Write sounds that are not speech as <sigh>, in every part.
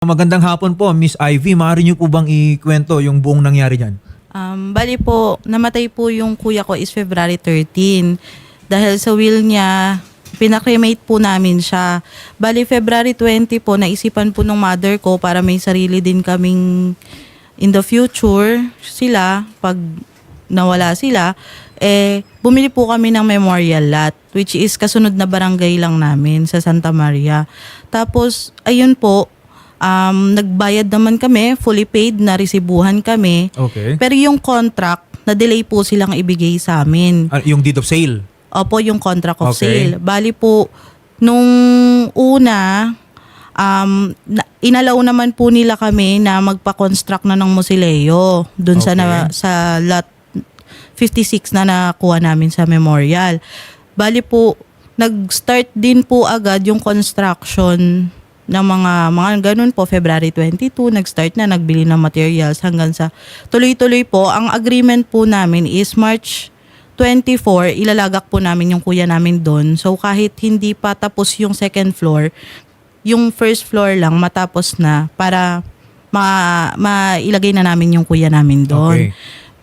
Magandang hapon po, Miss Ivy. Maaari niyo po bang ikwento yung buong nangyari dyan? Um, bali po, namatay po yung kuya ko is February 13. Dahil sa will niya, pinakremate po namin siya. Bali, February 20 po, naisipan po ng mother ko para may sarili din kaming in the future sila, pag nawala sila, eh, bumili po kami ng memorial lot, which is kasunod na barangay lang namin sa Santa Maria. Tapos, ayun po, um, nagbayad naman kami, fully paid, na resibuhan kami. Okay. Pero yung contract, na-delay po silang ibigay sa amin. Ah, yung deed of sale. Opo, yung contract of Okay. sale. Bali po, nung una, um, na, inalaw naman po nila kami na magpa-construct na ng musileo dun sa, na, Okay. sa lot 56 na nakuha namin sa memorial. Bali po, nag-start din po agad yung construction ng mga mga ganun po February 22 nag-start na nagbili ng materials hanggang sa tuloy-tuloy po. Ang agreement po namin is March 24 ilalagak po namin yung kuya namin doon. So kahit hindi pa tapos yung second floor yung first floor lang matapos na para ma mailagay na namin yung kuya namin doon. Okay.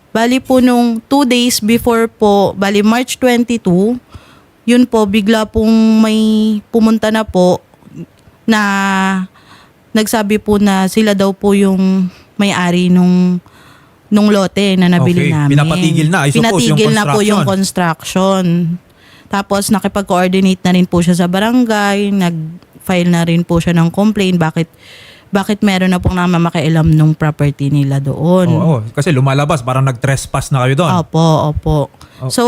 Bali po nung two days before po, bali March 22, yun po, bigla pong may pumunta na po na nagsabi po na sila daw po yung may-ari nung nung lote na nabili Okay, namin. pinapatigil na, I suppose, yung Pinatigil na po yung construction. Tapos nakipag-coordinate na rin po siya sa barangay, nag-file na rin po siya ng complaint bakit bakit meron na pong namamakialam nung property nila doon. Oo, kasi lumalabas, parang nag-trespass na kayo doon. Opo, opo. Oh. So,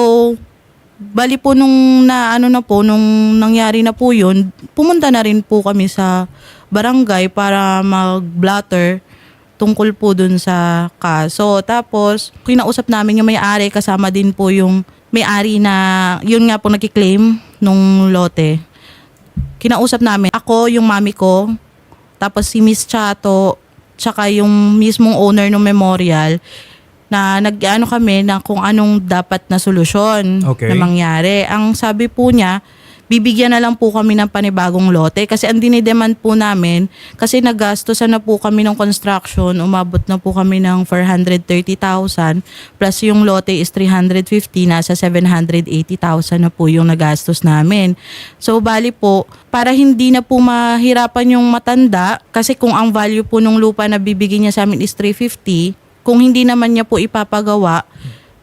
bali po nung na ano na po, nung nangyari na po yun, pumunta na rin po kami sa barangay para mag-blatter tungkol po dun sa kaso. Tapos, kinausap namin yung may-ari, kasama din po yung may-ari na, yun nga po nakiklaim nung lote. Kinausap namin, ako, yung mami ko, tapos si Miss Chato, tsaka yung mismong owner ng memorial, na nag-ano kami na kung anong dapat na solusyon Okay. na mangyari. Ang sabi po niya, bibigyan na lang po kami ng panibagong lote kasi ang dinidemand po namin kasi nagastosan na po kami ng construction, umabot na po kami ng 430,000 plus yung lote is 350, nasa 780,000 na po yung nagastos namin. So bali po, para hindi na po mahirapan yung matanda kasi kung ang value po ng lupa na bibigyan niya sa amin is 350, kung hindi naman niya po ipapagawa,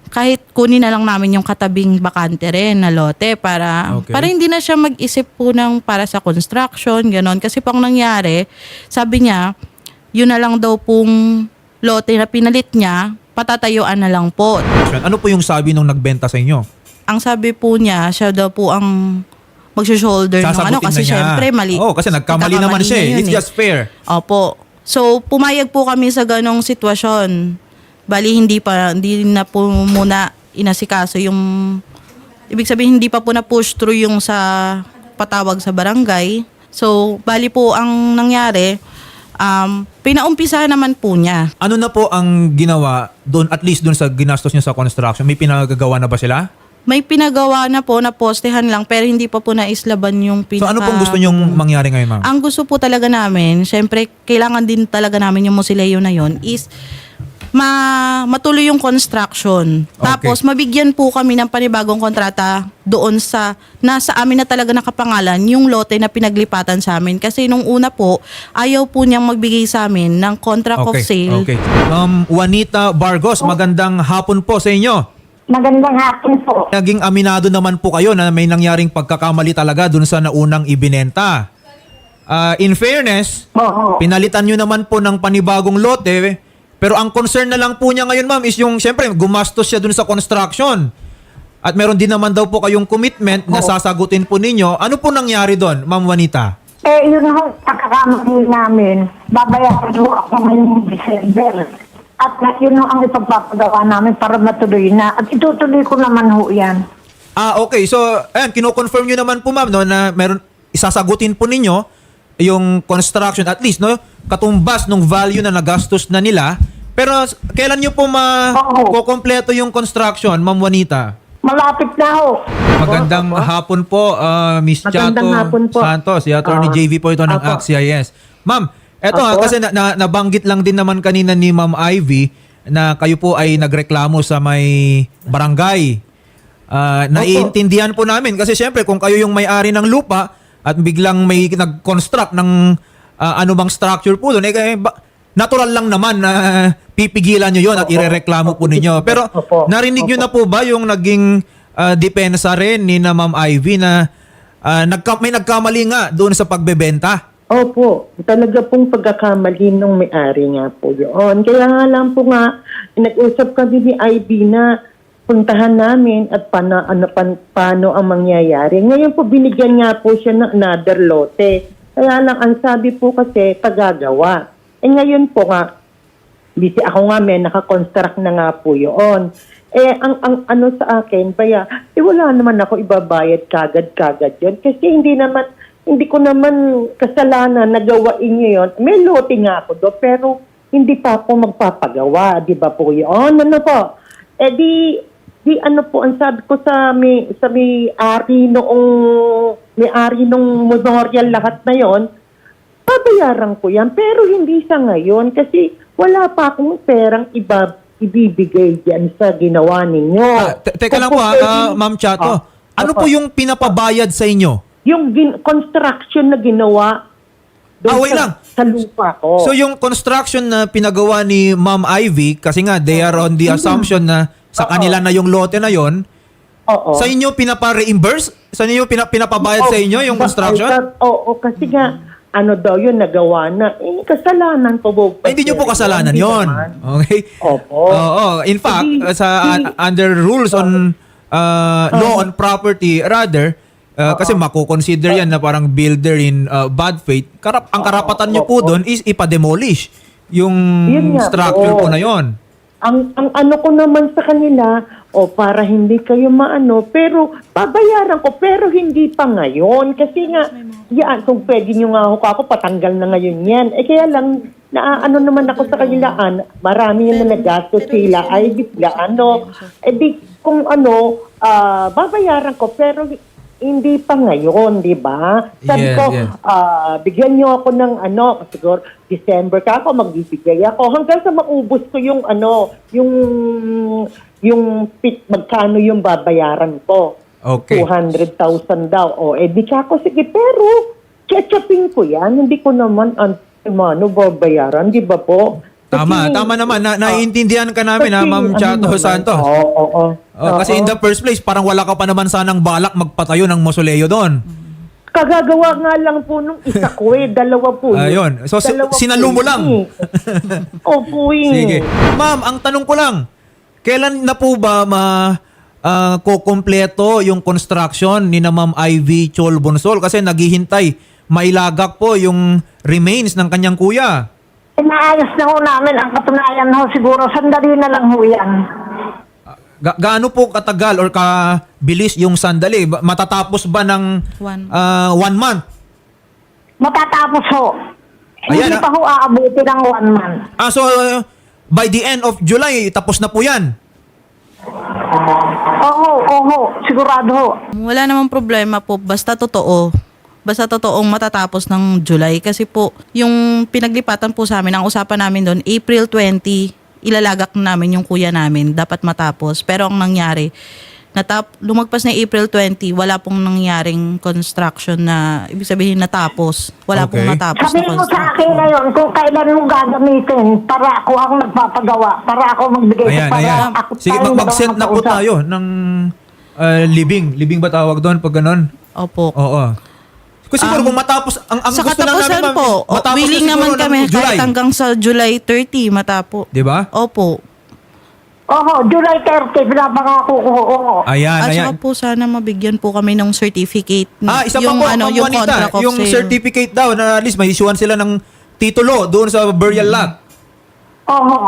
kahit kunin na lang namin yung katabing bakante rin na lote para Okay. para hindi na siya mag-isip po ng para sa construction, ganon. Kasi pang nangyari, sabi niya, yun na lang daw pong lote na pinalit niya, patatayuan na lang po. Ano po yung sabi nung nagbenta sa inyo? Ang sabi po niya, siya daw po ang magsho-shoulder ng ano kasi syempre mali. Oo, kasi nagkamali naman siya eh. It's just fair. Opo. So, pumayag po kami sa ganong sitwasyon. Bali, hindi pa, hindi na po muna inasikaso yung, ibig sabihin, hindi pa po na-push through yung sa patawag sa barangay. So, bali po ang nangyari, um, pinaumpisa naman po niya. Ano na po ang ginawa doon, at least doon sa ginastos niya sa construction? May pinagagawa na ba sila? May pinagawa na po na postehan lang pero hindi pa po naislaban yung pinaka... So ano pong gusto niyong mangyari ngayon, ma'am? Ang gusto po talaga namin, syempre, kailangan din talaga namin yung musileo na yon is ma matuloy yung construction. Okay. Tapos mabigyan po kami ng panibagong kontrata doon sa nasa amin na talaga nakapangalan yung lote na pinaglipatan sa amin kasi nung una po ayaw po niyang magbigay sa amin ng contract of sale. Okay. Um, Juanita Bargos, magandang hapon po sa inyo. Magandang hapon po. Naging aminado naman po kayo na may nangyaring pagkakamali talaga dun sa naunang ibinenta. Ah, in fairness, Oo. pinalitan nyo naman po ng panibagong lote, pero ang concern na lang po niya ngayon ma'am is yung, syempre, gumastos siya dun sa construction. At meron din naman daw po kayong commitment na sasagutin po ninyo. Ano po nangyari doon, ma'am Juanita? Eh, yun ang pagkakamali namin. Babayaran mo ako ngayong December. At yun ang ipagpapagawa namin para matuloy na. At itutuloy ko naman ho yan. Ah, okay. So, ayan, kino-confirm nyo naman po ma'am no, na meron, isasagutin po ninyo yung construction at least no katumbas ng value na nagastos na nila pero kailan nyo po Oo. ma-kukompleto yung construction ma'am Juanita Malapit na ho. Magandang hapon po, uh, Miss Magandang Chato hapon po. Santos. Si Attorney Ah, JV po ito ng Apo. ACT-CIS. Ma'am, Eto nga, kasi na, na- nabanggit lang din naman kanina ni Ma'am Ivy na kayo po ay nagreklamo sa may barangay. Ah, naiintindihan po namin kasi syempre kung kayo yung may-ari ng lupa at biglang may nag-construct ng ah, anumang structure po doon, eh, eh, ba- natural lang naman na pipigilan nyo yon at irereklamo po ninyo. Pero Opo. narinig nyo na po ba yung naging ah, depensa rin ni na Ma'am Ivy na ah, nagka- may nagkamali nga doon sa pagbebenta? Opo, talaga pong pagkakamali ng may-ari nga po yun. Kaya nga lang po nga, nag-usap kami ni IB na puntahan namin at paano, ano, pan, paano ang mangyayari. Ngayon po, binigyan nga po siya ng another lote. Kaya lang, ang sabi po kasi, pagagawa. Eh ngayon po nga, busy ako nga may nakakonstruct na nga po yun. Eh, ang, ang ano sa akin, baya, eh wala naman ako ibabayad kagad-kagad yun. Kasi hindi naman, hindi ko naman kasalanan na gawain nyo yun. May lote nga ako do, pero hindi pa ako magpapagawa, di ba po yun? Ano po? Eh di, di ano po, ang sabi ko sa may, sa may ari noong, may ari nung memorial lahat na yon babayaran ko yan. Pero hindi sa ngayon kasi wala pa akong perang iba, ibibigay dyan sa ginawa ninyo. Ah, te- teka lang po ha, ah, pwede- Ma'am Chato. Ah, ano po yung pinapabayad sa inyo? Yung gin- construction na ginawa doon Ah, wait sa, lang. sa lupa ko. So yung construction na pinagawa ni Ma'am Ivy, kasi nga they are on the assumption na sa Oo. kanila na yung lote na yon, Oo. sa inyo pinapa-reimburse? Sa inyo pina- pinapabayad sa inyo yung Ba- construction? sa- Oo, kasi nga, ano daw yun, nagawa na. Eh, kasalanan po. Ay, hindi nyo po kasalanan Hindi yon. naman. Okay? Opo. Oo. In fact, Hindi- sa hindi- under rules on uh, law on property rather, uh, kasi mako-consider yan na parang builder in uh, bad faith. Karap ang karapatan nyo po doon is ipa-demolish yung Yun nga structure po. po na yon. Ang, ang ano ko naman sa kanila, o para hindi kayo maano, pero babayaran ko, pero hindi pa ngayon. Kasi nga, yan, kung pwede nyo nga ako ako, patanggal na ngayon yan. Eh kaya lang, na, ano naman ako sa kanilaan, marami yung na nagastos sila, ay bigla, ano, eh di, kung ano, ah, babayaran ko, pero hindi pa ngayon, di ba? Yes, Sabi ko, yes. ah, bigyan niyo ako ng ano, siguro December ka ako, magbibigay ako. Hanggang sa maubos ko yung ano, yung, yung pit, magkano yung babayaran ko. Okay. 200,000 daw. O, eh di ka ako, sige, pero, chachapin ko yan. Hindi ko naman, ano, babayaran, di ba po? Tama, tama naman. Na, naiintindihan ka namin ha, Ma'am ano Chato Santos. Oo, oo, oo. Oh, kasi in the first place, parang wala ka pa naman sanang balak magpatayo ng mausoleo doon. Kagagawa nga lang po nung isa ko eh. Dalawa po. yun. Ayun. So, si- Dalawa po sinalo mo yun lang. eh. <laughs> Opo eh. Sige. Ma'am, ang tanong ko lang, kailan na po ba ma ah, kukumpleto yung construction ni na Ma'am Ivy Chol Bonsol? Kasi naghihintay, mailagak po yung remains ng kanyang kuya. Inaayos na ho namin ang katunayan ho siguro. Sandali na lang ho yan. Ga- gaano po katagal or kabilis yung sandali? Ba- Matatapos ba ng One. ah, one month? Matatapos ho. Ayan, Hindi ah. pa ho aabuti ng one month. Ah, so uh, by the end of July, tapos na po yan. Oo, oo, sigurado ho. Wala namang problema po, basta totoo. Basta totoong matatapos ng July. Kasi po, yung pinaglipatan po sa amin, ang usapan namin doon, April 20, ilalagak na namin yung kuya namin. Dapat matapos. Pero ang nangyari, natap lumagpas na April 20, wala pong nangyaring construction na, ibig sabihin natapos. Wala pong Okay. natapos na Sabihin mo sa construction. akin ngayon kung kailan mo gagamitin para ako ang nagpapagawa, para ako magbigay Ayan, para ayan. ako Sige, tayong mag- mag-send na dalawang po tayo ng uh, living. Living ba tawag doon pag ganun? Opo. Oo. Kasi siguro Um, kung matapos, ang, ang sa gusto lang namin, ma'am, po, o, matapos willing na naman kami ng July. kahit hanggang sa July 30 matapo. Di ba? Opo. Oo, July 30, pinapangako ko. Oo. Ayan, At ayan. saka po sana mabigyan po kami ng certificate. Ah, isa yung, pa po, ano, yung Juanita, yung sale. certificate daw na at least may isuan sila ng titulo doon sa burial lot. Oo.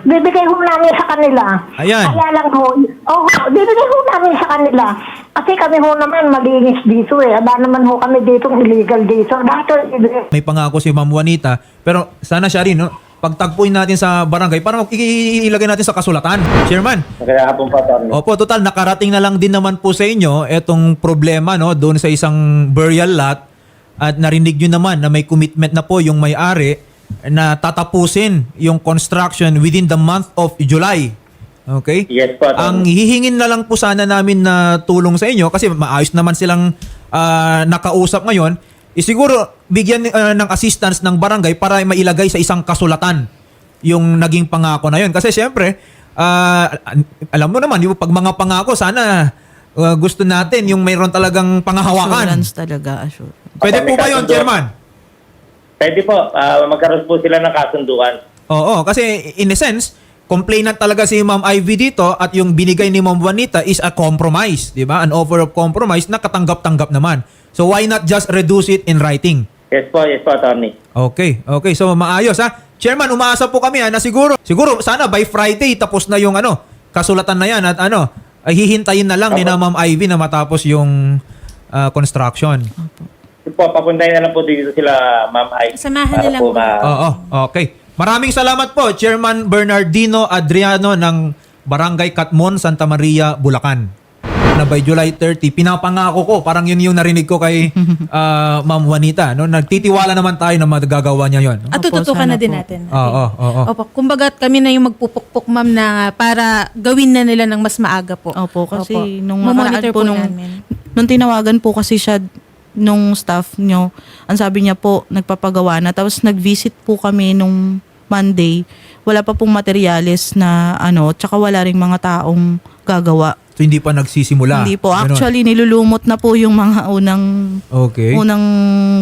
Bibigay ho namin sa kanila. Ayan. Kaya lang ho, oo, bibigay ho namin sa kanila. Kasi kami ho naman malinis dito eh. Aba naman ho kami dito illegal dito. Dahil ibigay. May pangako si Ma'am Juanita, pero sana siya rin, no? pagtagpuin natin sa barangay para ilagay natin sa kasulatan. Chairman, Kaya hapon pa, Tony. Opo, total nakarating na lang din naman po sa inyo etong problema no doon sa isang burial lot at narinig nyo naman na may commitment na po yung may-ari na tatapusin yung construction within the month of July. Okay? Yes po, Atty. Ang hihingin na lang po sana namin na tulong sa inyo kasi maayos naman silang ah, nakausap ngayon, is siguro bigyan ah, ng assistance ng barangay para mailagay sa isang kasulatan yung naging pangako na yun. Kasi syempre, ah, alam mo naman, yung pag mga pangako, sana ah, gusto natin yung mayroon talagang pangahawakan. Assurance talaga, assure. Pwede po ba yun, Chairman? Pwede po, ah, magkaroon po sila ng kasunduan. Oo, kasi in a sense, complainant talaga si Ma'am Ivy dito at yung binigay ni Ma'am Juanita is a compromise, di ba? An offer of compromise na katanggap-tanggap naman. So why not just reduce it in writing? Yes po, yes po, attorney. Okay, okay. So maayos ha. Chairman, umaasa po kami ha, na siguro, siguro sana by Friday tapos na yung ano, kasulatan na yan at ano, ay hihintayin na lang ni na Ma'am Ivy na matapos yung ah, construction. Ito po, papuntahin na lang po dito sila, Ma'am Ay. Samahan na lang po. ma- Oo, okay. Maraming salamat po, Chairman Bernardino Adriano ng Barangay Katmon, Santa Maria, Bulacan. Na by July 30, pinapangako ko, parang yun yung narinig ko kay <laughs> ah, Ma'am Juanita. No? Nagtitiwala naman tayo na magagawa niya yun. At Opo, tututukan sana na din po. natin. Oo, oo. Opo, kumbaga kami na yung magpupukpok ma'am na para gawin na nila ng mas maaga po. Opo, kasi Opo. nung nakaraan Mamonitor po, nung, namin. nung tinawagan po kasi siya nung staff nyo, ang sabi niya po, nagpapagawa na. Tapos nag-visit po kami nung Monday. Wala pa pong materyales na ano, tsaka wala ring mga taong gagawa. So hindi pa nagsisimula. Hindi po. Actually, nilulumot na po yung mga <laughs> unang Okay. unang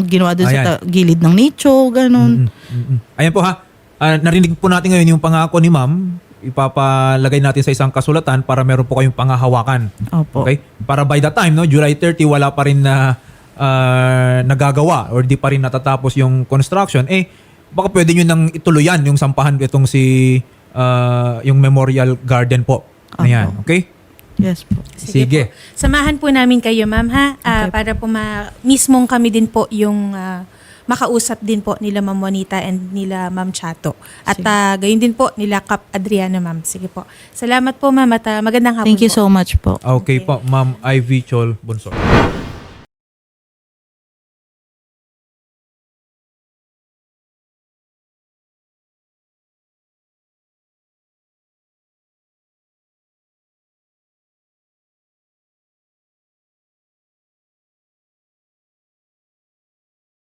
ginawa doon sa Ayan. ta- gilid ng nicho, ganun. Mm-mm. Ayan po ha. Ah, narinig po natin ngayon yung pangako ni ma'am. Ipapalagay natin sa isang kasulatan para meron po kayong pangahawakan. Opo. Okay? Para by the time, no, July 30, wala pa rin na ah, nagagawa or di pa rin natatapos yung construction, eh, baka pwede nyo nang ituluyan yung sampahan itong si ah, yung Memorial Garden po. Ayan. Okay? Yes po. Sige. po. Samahan po namin kayo ma'am ha, Ah, Okay. para po ma- mismong kami din po yung ah, makausap din po nila Ma'am Juanita and nila Ma'am Chato. At Sige. ah, gayon din po nila Kap Adriana ma'am. Sige po. Salamat po ma'am at ah, magandang hapon Thank you po. so much po. Okay po, Ma'am Ivy Chol Bonsor.